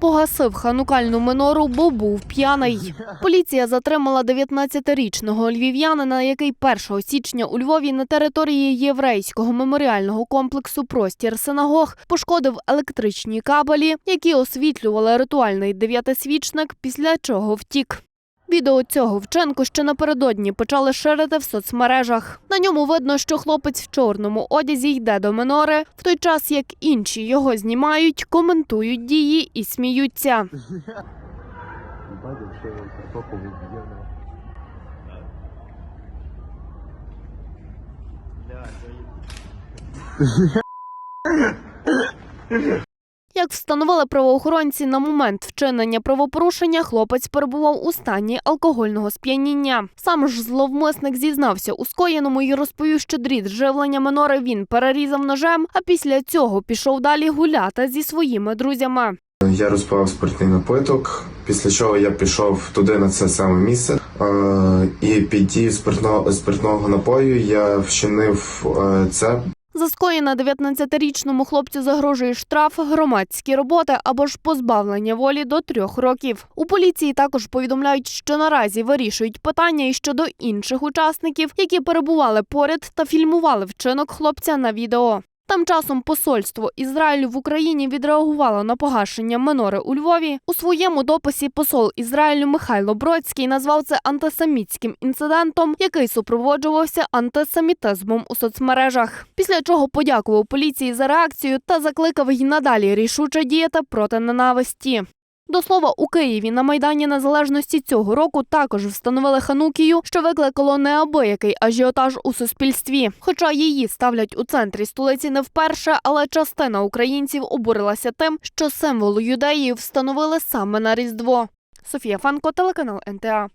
погасив ханукальну минору, бо був п'яний. Поліція затримала 19-річного львів'янина, який 1 січня у Львові на території єврейського меморіального комплексу Простір синагог пошкодив електричні кабелі, які освітлювали ритуальний дев'ятисвічник, після чого втік. Відео цього вчинку ще напередодні почали ширити в соцмережах. На ньому видно, що хлопець в чорному одязі йде до минори, в той час як інші його знімають, коментують дії і сміються. Як встановили правоохоронці, на момент вчинення правопорушення хлопець перебував у стані алкогольного сп'яніння. Сам ж зловмисник зізнався у скоєному і розповів, що дріт живлення минори він перерізав ножем, а після цього пішов далі гуляти зі своїми друзями. Я розпивав спиртний напиток, після чого я пішов туди на це саме місце. Е, і під дією спиртного, спиртного напою я вчинив е, це. За скоєне 19-річному хлопцю загрожує штраф, громадські роботи або ж позбавлення волі до трьох років. У поліції також повідомляють, що наразі вирішують питання і щодо інших учасників, які перебували поряд та фільмували вчинок хлопця на відео. Тим часом посольство Ізраїлю в Україні відреагувало на погашення минори у Львові. У своєму дописі посол Ізраїлю Михайло Бродський назвав це антисемітським інцидентом, який супроводжувався антисемітизмом у соцмережах. Після чого подякував поліції за реакцію та закликав її надалі рішуче діяти проти ненависті. До слова, у Києві на Майдані Незалежності цього року також встановили ханукію, що викликало неабиякий ажіотаж у суспільстві. Хоча її ставлять у центрі столиці не вперше, але частина українців обурилася тим, що символ юдеїв встановили саме на Різдво. Софія Фанко, телеканал НТА.